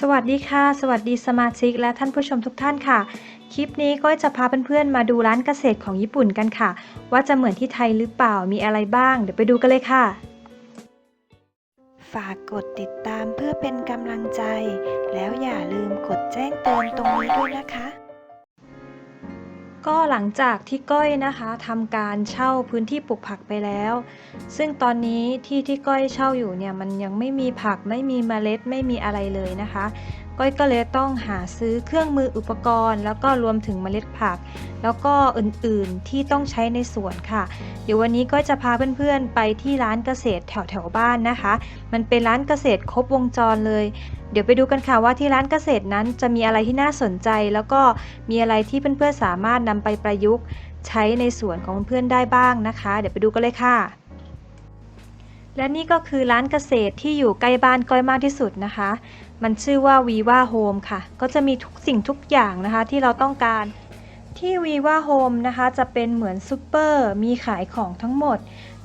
สวัสดีค่ะ สวัสดีสมาชิกและท่านผู้ชมทุกท่านค่ะ คลิปนี้ก็จะพาเพื่อนๆมาดูร้านเกษตรของญี่ปุ่นกันค่ะ ว่าจะเหมือนที่ไทยหรือเปล่ามีอะไรบ้าง เดี๋ยวไปดูกันเลยค่ะ ฝากกดติดตามเพื่อเป็นกำลังใจ แล้วอย่าลืมกดแจ้งเตือนตรงนี้ด้วยนะคะ ก็หลังจากที่ก้อยนะคะทำการเช่าพื้นที่ปลูกผักไปแล้ว ซึ่งตอนนี้ที่ที่ก้อยเช่าอยู่เนี่ยมันยังไม่มีผักไม่มีเมล็ดไม่มีอะไรเลยนะคะ ก้อยก็เลยต้องหาซื้อเครื่องมืออุปกรณ์ แล้วก็รวมถึงเมล็ดผัก แล้วก็อื่นๆที่ต้องใช้ในสวนค่ะ เดี๋ยววันนี้ก็จะพาเพื่อนๆไปที่ร้านเกษตรแถวๆบ้านนะคะ มันเป็นร้านเกษตรครบวงจรเลย เดี๋ยวไปดูกันค่ะว่าที่ร้านเกษตรนั้นจะมีอะไรที่น่าสนใจ แล้วก็มีอะไรที่เพื่อนๆสามารถนำไปประยุกต์ ใช้ในสวนของเพื่อนๆได้บ้างนะคะ เดี๋ยวไปดูกันเลยค่ะและนี่ก็คือร้านเกษตรที่อยู่ใกล้บ้านก้อยมากที่สุดนะคะ มันชื่อว่าวีว่าโฮมค่ะ ก็จะมีทุกสิ่งทุกอย่างนะคะที่เราต้องการ ที่วีว่าโฮมนะคะจะเป็นเหมือนซูเปอร์มีขายของทั้งหมด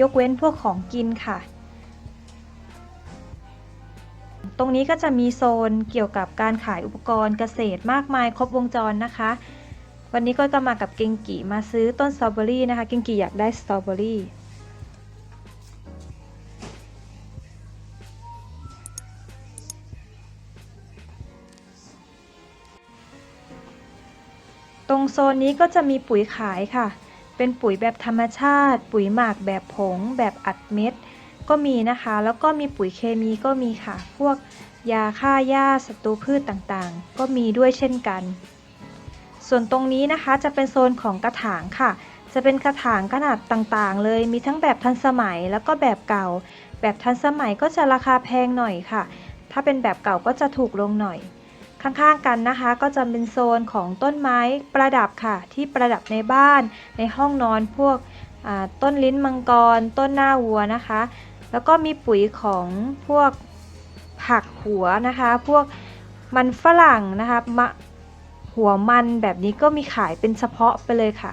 ยกเว้นพวกของกินค่ะ ตรงนี้ก็จะมีโซนเกี่ยวกับการขายอุปกรณ์เกษตรมากมายครบวงจรนะคะ วันนี้ก็จะมากับเกงกิมาซื้อต้นสตรอเบอรี่นะคะ เกงกิอยากได้สตรอเบอรี่ ตรงโซนนี้ก็จะมีปุ๋ยขายค่ะ เป็นปุ๋ยแบบธรรมชาติ ปุ๋ยหมักแบบผง แบบอัดเม็ด ก็มีนะคะ แล้วก็มีปุ๋ยเคมีก็มีค่ะ พวกยาฆ่าหญ้าศัตรูพืชต่างๆ ก็มีด้วยเช่นกัน ส่วนตรงนี้นะคะจะเป็นโซนของกระถางค่ะ จะเป็นกระถางขนาดต่างๆ เลย มีทั้งแบบทันสมัยแล้วก็แบบเก่า แบบทันสมัยก็จะราคาแพงหน่อยค่ะ ถ้าเป็นแบบเก่าก็จะถูกลงหน่อย ข้างๆกันนะคะ ก็จะเป็นโซนของต้นไม้ประดับค่ะ ที่ประดับในบ้านในห้องนอนพวกต้นลิ้นมังกร ต้นหน้าวัวนะคะ แล้วก็มีปุ๋ยของพวกผักหัวนะคะ พวกมันฝรั่งนะคะมะหัวมันแบบนี้ก็มีขายเป็นเฉพาะไปเลยค่ะ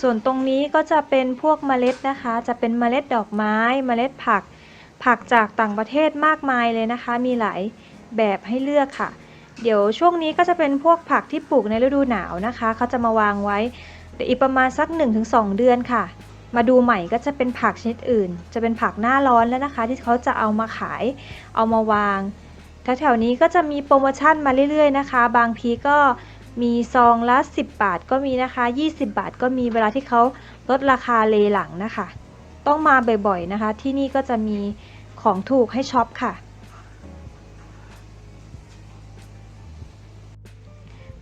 ส่วนตรงนี้ก็จะเป็นพวกเมล็ดนะคะ จะเป็นเมล็ดดอกไม้ เมล็ดผัก ผักจากต่างประเทศมากมายเลยนะคะ มีหลายแบบให้เลือกค่ะ เดี๋ยวช่วงนี้ก็จะเป็นพวกผักที่ปลูกในฤดูหนาวนะคะ เขาจะมาวางไว้เดี๋ยวอีกประมาณสัก 1-2 เดือนค่ะ มาดูใหม่ก็จะเป็นผักชนิดอื่น จะเป็นผักหน้าร้อนแล้วนะคะ ที่เขาจะเอามาขาย เอามาวางแถวๆนี้ก็จะมีโปรโมชั่นมาเรื่อยๆนะคะ บางทีก็ มีซองละ10 บาทก็มีนะคะ 20 บาทก็มีเวลาที่เขาลดราคาเลหลังนะคะ ต้องมาบ่อยๆนะคะ ที่นี่ก็จะมีของถูกให้ช็อปค่ะ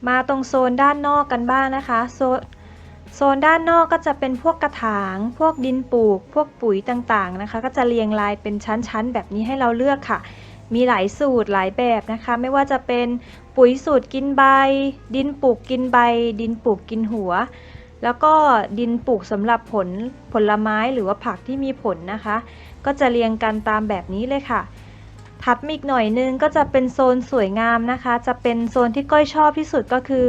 มาตรงโซนด้านนอกกันบ้างนะคะ โซโซนด้านนอกก็จะเป็นพวกกระถาง พวกดินปลูก พวกปุ๋ยต่างๆนะคะ ก็จะเรียงรายเป็นชั้นๆ แบบนี้ให้เราเลือกค่ะ มีหลายสูตรหลายแบบนะคะ ไม่ว่าจะเป็นปุ๋ยสูตรกินใบ ดินปลูกกินใบ ดินปลูกกินหัว แล้วก็ดินปลูกสำหรับผลผลไม้หรือว่าผักที่มีผลนะคะ ก็จะเรียงกันตามแบบนี้เลยค่ะ ถัดมาอีกหน่อยนึงก็จะเป็นโซนสวยงามนะคะ จะเป็นโซนที่ก้อยชอบที่สุดก็คือ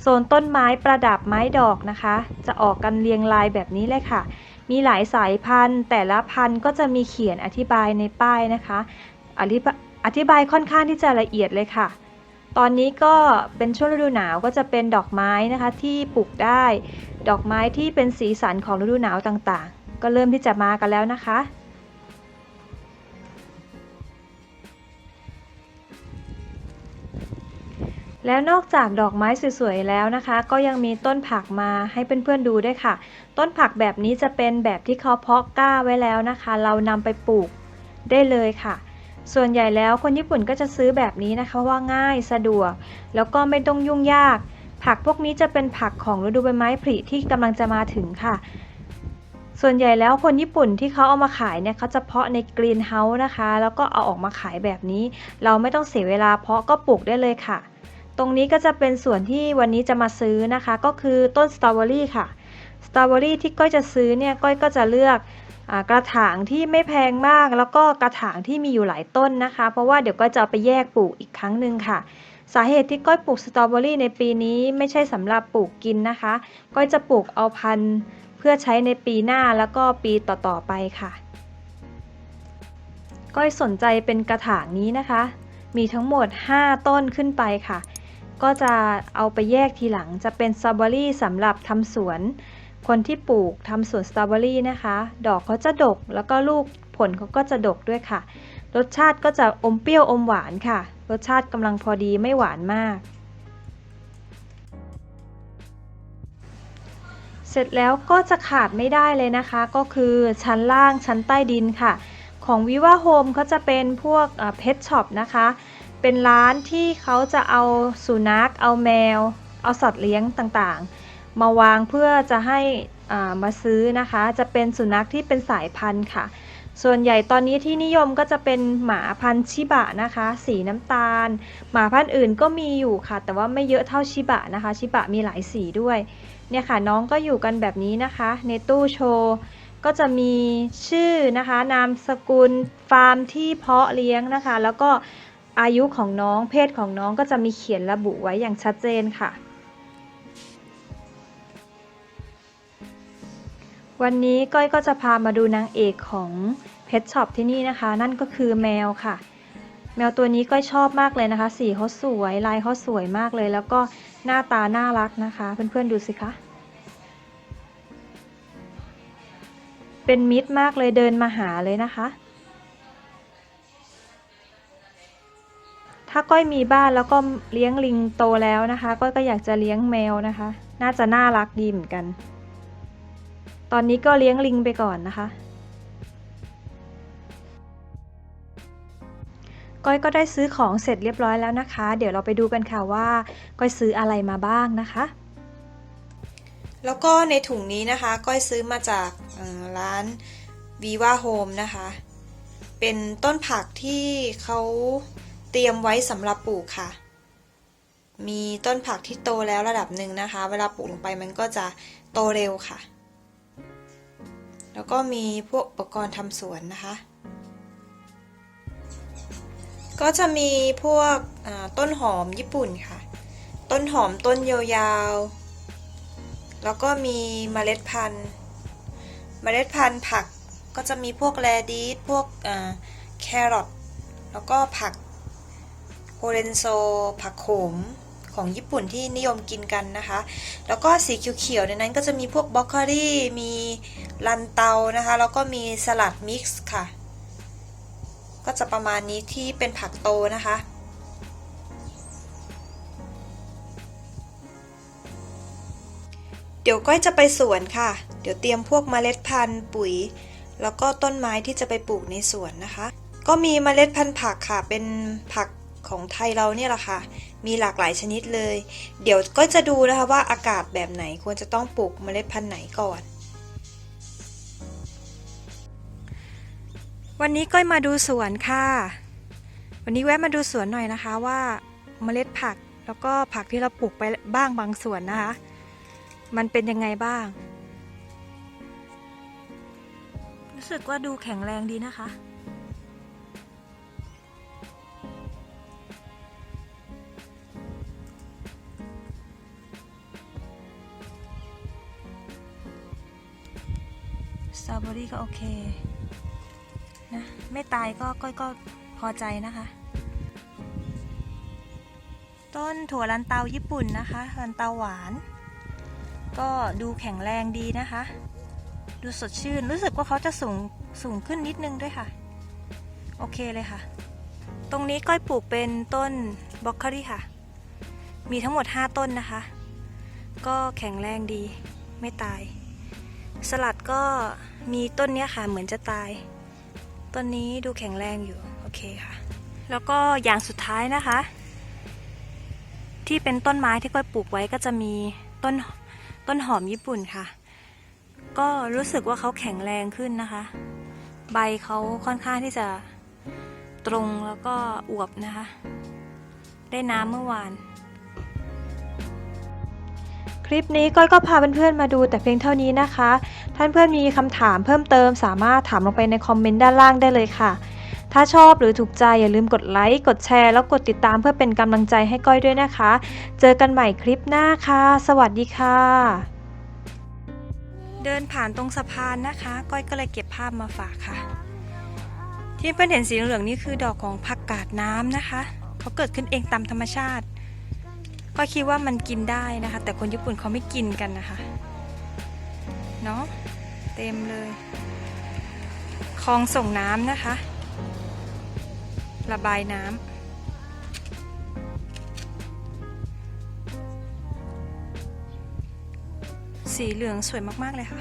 โซนต้นไม้ประดับไม้ดอกนะคะ จะออกกันเรียงรายแบบนี้เลยค่ะมีหลายสายพันธุ์ แต่ละพันธุ์ก็จะมีเขียนอธิบายในป้ายนะคะ อธิบอธิบายค่อนข้างที่จะละเอียดเลยค่ะ ตอนนี้ก็เป็นช่วงฤดูหนาวก็จะเป็นดอกไม้นะคะที่ปลูกได้ ดอกไม้ที่เป็นสีสันของฤดูหนาวต่างๆ ก็เริ่มที่จะมากันแล้วนะคะแล้วนอกจากดอกไม้สวยๆแล้วนะคะ ก็ยังมีต้นผักมาให้เพื่อนๆดูด้วยค่ะ ต้นผักแบบนี้จะเป็นแบบที่เขาเพาะกล้าไว้แล้วนะคะ เรานำไปปลูกได้เลยค่ะ ส่วนใหญ่แล้วคนญี่ปุ่นก็จะซื้อแบบนี้นะคะว่าง่ายสะดวก แล้วก็ไม่ต้องยุ่งยาก ผักพวกนี้จะเป็นผักของฤดูใบไม้ผลิที่กำลังจะมาถึงค่ะ ส่วนใหญ่แล้วคนญี่ปุ่นที่เขาเอามาขายเนี่ยเขาจะเพาะในกรีนเฮาส์นะคะ แล้วก็เอาออกมาขายแบบนี้ เราไม่ต้องเสียเวลาเพาะก็ปลูกได้เลยค่ะ ตรงนี้ก็จะเป็นส่วนที่วันนี้จะมาซื้อนะคะ ก็คือต้นสตรอเบอรี่ค่ะสตรอเบอรี่ที่ก้อยจะซื้อเนี่ยก้อยก็จะเลือก กระถางที่ไม่แพงมาก แล้วก็กระถางที่มีอยู่หลายต้นนะคะ เพราะว่าเดี๋ยวก็จะเอาไปแยกปลูกอีกครั้งหนึ่งค่ะ สาเหตุที่ก้อยปลูกสตรอเบอรี่ในปีนี้ไม่ใช่สำหรับปลูกกินนะคะก้อยจะปลูกเอาพันธุ์เพื่อใช้ในปีหน้าแล้วก็ปีต่อๆไปค่ะก้อยสนใจเป็นกระถางนี้นะคะ มีทั้งหมด 5 ต้นขึ้นไปค่ะ ก็จะเอาไปแยกทีหลังจะเป็นสตรอเบอรี่สำหรับทำสวน คนที่ปลูกทำสวนสตรอเบอรี่นะคะ ดอกเขาจะดกแล้วก็ลูกผลเขาก็จะดกด้วยค่ะ รสชาติก็จะอมเปรี้ยวอมหวานค่ะ รสชาติกำลังพอดีไม่หวานมาก เสร็จแล้วก็จะขาดไม่ได้เลยนะคะ ก็คือชั้นล่างชั้นใต้ดินค่ะ ของวิวาโฮมเขาจะเป็นพวกเพชช็อปนะคะ เป็นร้านที่เขาจะเอาสุนัขเอาแมว เอาสัตว์เลี้ยงต่างๆ มาวางเพื่อจะให้อ่ามาซื้อนะคะ จะเป็นสุนัขที่เป็นสายพันธุ์ค่ะ ส่วนใหญ่ตอนนี้ที่นิยมก็จะเป็นหมาพันธุ์ชิบะนะคะ สีน้ำตาล หมาพันธุ์อื่นก็มีอยู่ค่ะ แต่ว่าไม่เยอะเท่าชิบะนะคะ ชิบะมีหลายสีด้วย เนี่ยค่ะน้องก็อยู่กันแบบนี้นะคะ ในตู้โชว์ก็จะมีชื่อนะคะ นามสกุลฟาร์มที่เพาะเลี้ยงนะคะ แล้วก็อายุของน้องเพศของน้องก็จะมีเขียนระบุไว้อย่างชัดเจนค่ะ วันนี้ก้อยก็จะพามาดูนางเอกของเพชช็อปที่นี่นะคะ นั่นก็คือแมวค่ะ แมวตัวนี้ก้อยชอบมากเลยนะคะ สีเขาสวย ลายเขาสวยมากเลย แล้วก็หน้าตาน่ารักนะคะ เพื่อนๆดูสิคะเป็นมิตรมากเลยเดินมาหาเลยนะคะ ถ้าก้อยมีบ้านแล้วก็เลี้ยงลิงโตแล้วนะคะ ก้อยก็อยากจะเลี้ยงแมวนะคะ น่าจะน่ารักดีเหมือนกัน ตอนนี้ก็เลี้ยงลิงไปก่อนนะคะ ก้อยก็ได้ซื้อของเสร็จเรียบร้อยแล้วนะคะ เดี๋ยวเราไปดูกันค่ะว่า ก้อยซื้ออะไรมาบ้างนะคะ แล้วก็ในถุงนี้นะคะ ก้อยซื้อมาจากร้าน Viva Home นะคะ เป็นต้นผักที่เขาเตรียมไว้สำหรับปลูกค่ะ มีต้นผักที่โตแล้วระดับหนึ่งนะคะ เวลาปลูกลงไปมันก็จะโตเร็วค่ะ แล้วก็มีพวกอุปกรณ์ทำสวนนะคะ ก็จะมีพวกต้นหอมญี่ปุ่นค่ะ ต้นหอมต้นยาวๆ แล้วก็มีเมล็ดพันธุ์ เมล็ดพันธุ์ผักก็จะมีพวกแรดีสพวกแครอทแล้วก็ผักโฮเรนโซ ผักโขม ของญี่ปุ่นที่นิยมกินกันนะคะ แล้วก็สีเขียวๆในนั้นก็จะมีพวกบรอกโคลีมีลันเตานะคะ แล้วก็มีสลัดมิกซ์ค่ะ ก็จะประมาณนี้ที่เป็นผักโตนะคะเดี๋ยวก้อยจะไปสวนค่ะ เดี๋ยวเตรียมพวกเมล็ดพันธุ์ปุ๋ย แล้วก็ต้นไม้ที่จะไปปลูกในสวนนะคะ ก็มีเมล็ดพันธุ์ผักค่ะ เป็นผักของไทยเราเนี่ยแหละค่ะ มีหลากหลายชนิดเลย เดี๋ยวก็จะดูนะคะว่าอากาศแบบไหนควรจะต้องปลูกเมล็ดพันธุ์ไหนก่อน วันนี้ก้อยมาดูสวนค่ะ วันนี้แวะมาดูสวนหน่อยนะคะว่าเมล็ดผักแล้วก็ผักที่เราปลูกไปบ้างบางส่วนนะคะ มันเป็นยังไงบ้าง รู้สึกว่าดูแข็งแรงดีนะคะ ตรอเบอรี่ก็โอเคนะไม่ตายก็ก้อยก็พอใจนะคะ ต้นถั่วลันเตาญี่ปุ่นนะคะลันเตาหวาน ก็ดูแข็งแรงดีนะคะ ดูสดชื่นรู้สึกว่าเขาจะสูงสูงขึ้นนิดนึงด้วยค่ะ โอเคเลยค่ะ ตรงนี้ก้อยปลูกเป็นต้นบล็อกโคลี่ค่ะ มีทั้งหมด 5 ต้นนะคะ ก็แข็งแรงดีไม่ตาย สลัดก็มีต้นเนี้ยค่ะเหมือนจะตาย ต้นนี้ดูแข็งแรงอยู่ โอเคค่ะ แล้วก็อย่างสุดท้ายนะคะ ที่เป็นต้นไม้ที่ก้อยปลูกไว้ก็จะมีต้นต้นหอมญี่ปุ่นค่ะ ก็รู้สึกว่าเขาแข็งแรงขึ้นนะคะ ใบเขาค่อนข้างที่จะตรงแล้วก็อวบนะคะ ได้น้ำเมื่อวาน ลิปนี้ก้อยก็พาเพื่อนๆมาดูแต่เพียงเท่านี้นะคะ ท่านเพื่อนมีคำถามเพิ่มเติมสามารถถามลงไปในคอมเมนต์ด้านล่างได้เลยค่ะ ถ้าชอบหรือถูกใจอย่าลืมกดไลค์กดแชร์แล้วกดติดตามเพื่อเป็นกำลังใจให้ก้อยด้วยนะคะ เจอกันใหม่คลิปหน้าค่ะ สวัสดีค่ะ เดินผ่านตรงสะพานนะคะ ก้อยก็เลยเก็บภาพมาฝากค่ะ ที่เพื่อนเห็นสีเหลืองนี่คือดอกของผักกาดน้ำนะคะ เขาเกิดขึ้นเองตามธรรมชาติ ก็คิดว่ามันกินได้นะคะ แต่คนญี่ปุ่นเขาไม่กินกันนะคะเนาะเต็มเลยคลองส่งน้ำนะคะ ระบายน้ำสีเหลืองสวยมาก ๆ เลยค่ะ